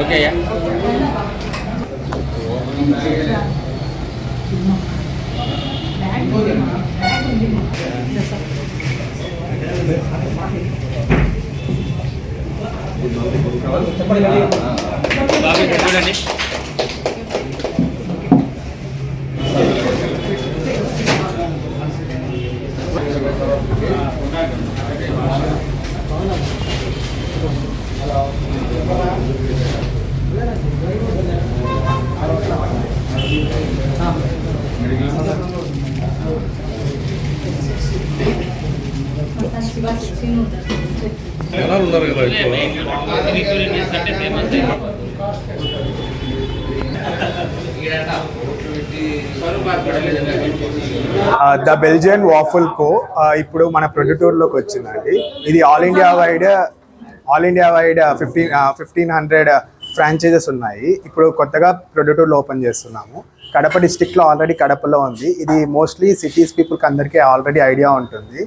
Okay అయ్యా బాబు చూడండి జనాలు ఉన్నారు కదా ద బెల్జియన్ వాఫుల్ కో ఇప్పుడు మన ప్రొడ్యూటూర్లోకి వచ్చిందండి. ఇది all India wide all India wide fifteen fifteen hundred franchises ఉన్నాయి. ఇప్పుడు కొత్తగా ప్రొడక్టూర్లో ఓపెన్ చేస్తున్నాము. కడప డిస్టిక్లో ఆల్రెడీ కడపలో ఉంది. ఇది మోస్ట్లీ సిటీస్ పీపుల్కి అందరికీ ఆల్రెడీ ఐడియా ఉంటుంది.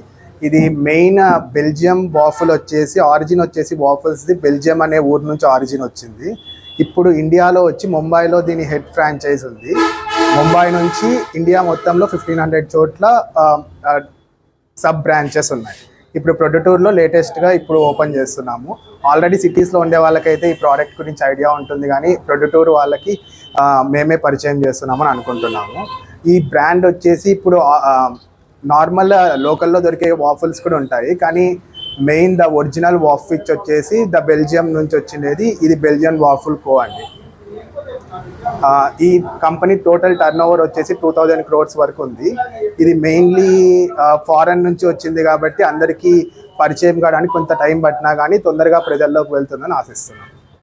ఇది మెయిన్ బెల్జియం వాఫుల్ వచ్చేసి ఆరిజిన్ వచ్చేసి వాఫుల్స్ది బెల్జియం అనే ఊరు నుంచి ఆరిజిన్ వచ్చింది. ఇప్పుడు ఇండియాలో వచ్చి ముంబైలో దీని హెడ్ ఫ్రాంచైజ్ ఉంది. ముంబై నుంచి ఇండియా మొత్తంలో ఫిఫ్టీన్ హండ్రెడ్ చోట్ల uh, uh, సబ్ బ్రాంచెస్ ఉన్నాయి. ఇప్పుడు ప్రొడ్యూటూర్లో లేటెస్ట్గా ఇప్పుడు ఓపెన్ చేస్తున్నాము. ఆల్రెడీ సిటీస్లో ఉండే వాళ్ళకైతే ఈ ప్రోడక్ట్ గురించి ఐడియా ఉంటుంది కానీ ప్రొడ్యూటూర్ వాళ్ళకి మేమే పరిచయం చేస్తున్నామని అనుకుంటున్నాము. ఈ బ్రాండ్ వచ్చేసి ఇప్పుడు నార్మల్ లోకల్లో దొరికే వాఫుల్స్ కూడా ఉంటాయి. కానీ మెయిన్ ద ఒరిజినల్ వాఫిచ్ వచ్చేసి ద బెల్జియం నుంచి వచ్చినది ఇది బెల్జియం వాఫుల్ కో అండి. ఈ కంపెనీ టోటల్ టర్న్ ఓవర్ వచ్చేసి టూ థౌజండ్ క్రోర్స్ వరకు ఉంది. ఇది మెయిన్లీ ఫారెన్ నుంచి వచ్చింది కాబట్టి అందరికీ పరిచయం కావడానికి కొంత టైం పట్టినా కానీ తొందరగా ప్రజల్లోకి వెళ్తుందని ఆశిస్తున్నాను